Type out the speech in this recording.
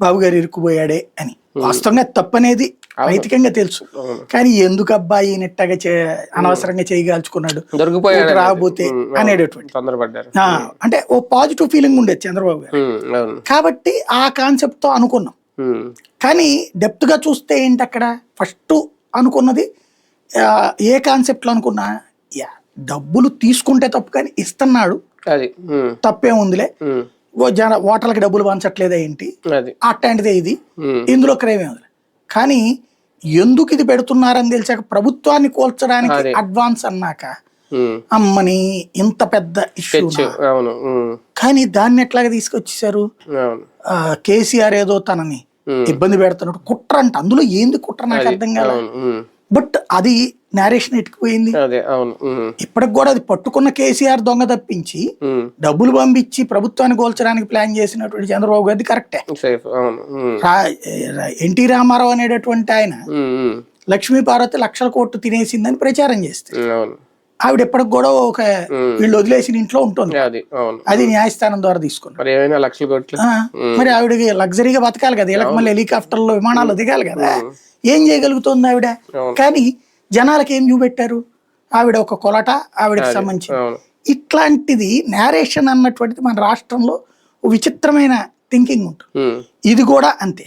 బాబు గారు ఇరుక్కుపోయాడే అని. వాస్తవంగా తప్పనేది నైతికంగా తెలుసు. కానీ ఎందుకు అబ్బాయి నెట్టగా చే అనవసరంగా చేయగాల్చుకున్నాడు దొరికిపోయాడు అవును. అనేటటువంటి. అంటే ఓ పాజిటివ్ ఫీలింగ్ ఉండేది చంద్రబాబు గారు కాబట్టి ఆ కాన్సెప్ట్తో అనుకున్నాం. కానీ డెప్త్గా చూస్తే ఏంటి అక్కడ? ఫస్ట్ అనుకున్నది ఏ కాన్సెప్ట్లో అనుకున్నా? డబ్బులు తీసుకుంటే తప్పు కానీ ఇస్తున్నాడు. తప్పే ఉందిలే. జన ఓటర్లకి డబ్బులు పంచట్లేదా ఏంటి? అది. అట్లాంటిదే ఇది. ఇందులో క్రైమ్ ఉంది కానీ ఎందుకు ఇది పెడుతున్నారని తెలిసాక ప్రభుత్వాన్ని కోల్చడానికి. అడ్వాన్స్ అన్నాక అమ్మని ఇంత పెద్ద ఇష్యూ కానీ దాన్ని ఎట్లాగా తీసుకొచ్చేసారు కేసీఆర్ ఏదో తనని ఇబ్బంది పెడుతున్నాడు కుట్ర అంట. అందులో ఏంది కుట్ర నాకు అర్థం కాదు బట్ అది నేరేషన్ ఎట్టుకుపోయింది? అదే అవును. ఇప్పటికి కూడా అది పట్టుకున్న కేసీఆర్ దొంగ తప్పించి డబ్బులు పంపించి ప్రభుత్వాన్ని కోల్చడానికి ప్లాన్ చేసినటువంటి చంద్రబాబు గారిది కరెక్టే. ఎన్టీ రామారావు అనేటటువంటి ఆయన లక్ష్మీ పార్వతి లక్షల కోట్లు తినేసిందని ప్రచారం చేస్తే ఆవిడ ఎప్పటికి కూడా ఒక వీళ్ళు వదిలేసిన ఇంట్లో ఉంటుంది. అది న్యాయస్థానం ద్వారా తీసుకున్నారు. మరి ఆవిడకి లగ్జరీగా బతకాలి కదా. వీళ్ళకి మళ్ళీ హెలికాప్టర్లో విమానాల్లో దిగాలి కదా. ఏం చేయగలుగుతుంది ఆవిడ. కానీ జనాలకి ఏం చూపెట్టారు? ఆవిడ ఒక కొలట ఆవిడకి సంబంధించి. ఇట్లాంటిది నేరేషన్ అన్నటువంటిది మన రాష్ట్రంలో విచిత్రమైన థింకింగ్ ఉంటుంది. ఇది కూడా అంతే.